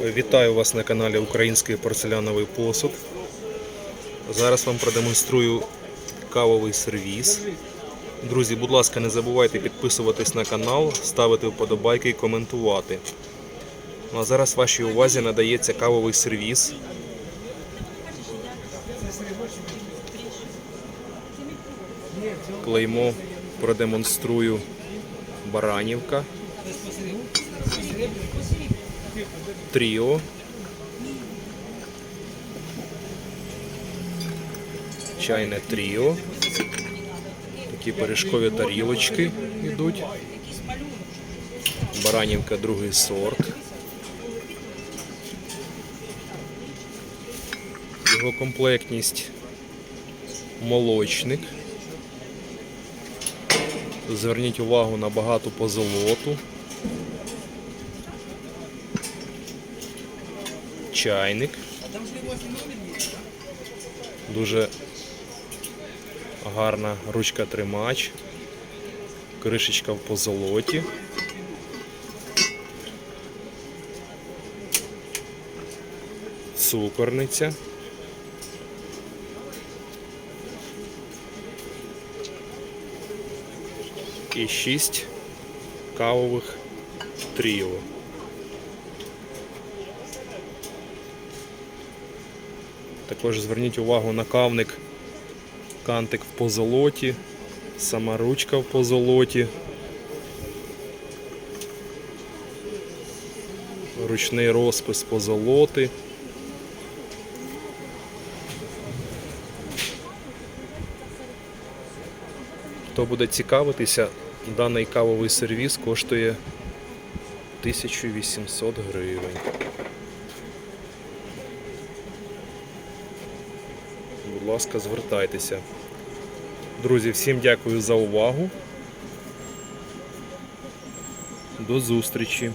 Вітаю вас на каналі Український порцеляновий посуд. Зараз вам продемонструю кавовий сервіс. Друзі, будь ласка, не забувайте підписуватись на канал, ставити вподобайки і коментувати. Ну а зараз вашій увазі надається кавовий сервіс. Клеймо продемонструю Баранівка. Тріо. Чайне тріо. Такі пиріжкові тарілочки йдуть. Баранівка другий сорт. Його комплектність молочник. Зверніть увагу на багату позолоту. Чайник. Дуже гарна ручка тримач. Кришечка в позолоті. Цукорниця. І шість кавових тріо. Також зверніть увагу на кавник, кантик в позолоті, сама ручка в позолоті, ручний розпис позолоти. Хто буде цікавитися, даний кавовий сервіс коштує 1800 гривень. Будь ласка, звертайтеся. Друзі, всім дякую за увагу. До зустрічі!